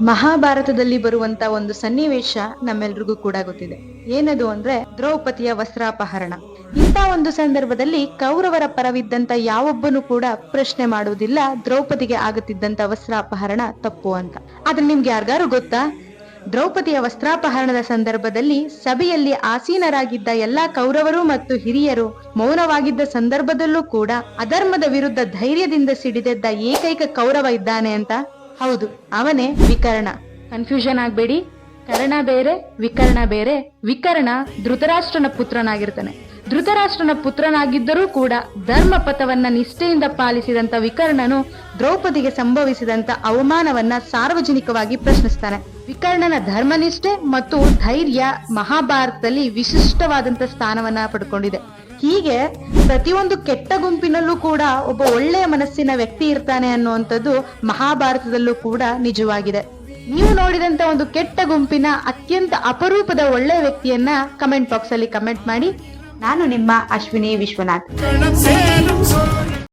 ಮಹಾಭಾರತದಲ್ಲಿ ಬರುವಂತ ಒಂದು ಸನ್ನಿವೇಶ ನಮ್ಮೆಲ್ರಿಗೂ ಕೂಡ ಗೊತ್ತಿದೆ. ಏನದು ಅಂದ್ರೆ ದ್ರೌಪದಿಯ ವಸ್ತ್ರಾಪಹರಣ. ಇಂಥ ಒಂದು ಸಂದರ್ಭದಲ್ಲಿ ಕೌರವರ ಪರವಿದ್ದಂತ ಯಾವೊಬ್ಬನು ಕೂಡ ಪ್ರಶ್ನೆ ಮಾಡುವುದಿಲ್ಲ, ದ್ರೌಪದಿಗೆ ಆಗುತ್ತಿದ್ದಂತ ವಸ್ತ್ರಾಪಹರಣ ತಪ್ಪು ಅಂತ. ಆದ್ರೆ ನಿಮ್ಗೆ ಯಾರ್ಗಾರು ಗೊತ್ತಾ? ದ್ರೌಪದಿಯ ವಸ್ತ್ರಾಪಹರಣದ ಸಂದರ್ಭದಲ್ಲಿ ಸಭೆಯಲ್ಲಿ ಆಸೀನರಾಗಿದ್ದ ಎಲ್ಲಾ ಕೌರವರು ಮತ್ತು ಹಿರಿಯರು ಮೌನವಾಗಿದ್ದ ಸಂದರ್ಭದಲ್ಲೂ ಕೂಡ ಅಧರ್ಮದ ವಿರುದ್ಧ ಧೈರ್ಯದಿಂದ ಸಿಡಿದೆದ್ದ ಏಕೈಕ ಕೌರವ ಇದ್ದಾನೆ ಅಂತ ಹೌದು, ಅವನೇ ವಿಕರ್ಣ. ಕನ್ಫ್ಯೂಷನ್ ಆಗ್ಬೇಡಿ. ಕರ್ಣ ಬೇರೆ, ವಿಕರ್ಣ ಬೇರೆ. ವಿಕರ್ಣ ಧೃತರಾಷ್ಟ್ರನ ಪುತ್ರನಾಗಿರ್ತಾನೆ. ಧೃತರಾಷ್ಟ್ರನ ಪುತ್ರನಾಗಿದ್ದರೂ ಕೂಡ ಧರ್ಮ ಪಥವನ್ನ ನಿಷ್ಠೆಯಿಂದ ಪಾಲಿಸಿದಂತ ವಿಕರ್ಣನು ದ್ರೌಪದಿಗೆ ಸಂಭವಿಸಿದಂತ ಅವಮಾನವನ್ನ ಸಾರ್ವಜನಿಕವಾಗಿ ಪ್ರಶ್ನಿಸ್ತಾನೆ. ವಿಕರ್ಣನ ಧರ್ಮನಿಷ್ಠೆ ಮತ್ತು ಧೈರ್ಯ ಮಹಾಭಾರತದಲ್ಲಿ ವಿಶಿಷ್ಟವಾದಂತ ಸ್ಥಾನವನ್ನ ಪಡ್ಕೊಂಡಿದೆ. ಹೀಗೆ ಪ್ರತಿಯೊಂದು ಕೆಟ್ಟ ಗುಂಪಿನಲ್ಲೂ ಕೂಡ ಒಬ್ಬ ಒಳ್ಳೆಯ ಮನಸ್ಸಿನ ವ್ಯಕ್ತಿ ಇರ್ತಾನೆ ಅನ್ನುವಂಥದ್ದು ಮಹಾಭಾರತದಲ್ಲೂ ಕೂಡ ನಿಜವಾಗಿದೆ. ನೀವು ನೋಡಿದಂತ ಒಂದು ಕೆಟ್ಟ ಗುಂಪಿನ ಅತ್ಯಂತ ಅಪರೂಪದ ಒಳ್ಳೆಯ ವ್ಯಕ್ತಿಯನ್ನ ಕಮೆಂಟ್ ಬಾಕ್ಸ್ ಅಲ್ಲಿ ಕಮೆಂಟ್ ಮಾಡಿ. ನಾನು ನಿಮ್ಮ ಅಶ್ವಿನಿ ವಿಶ್ವನಾಥ್.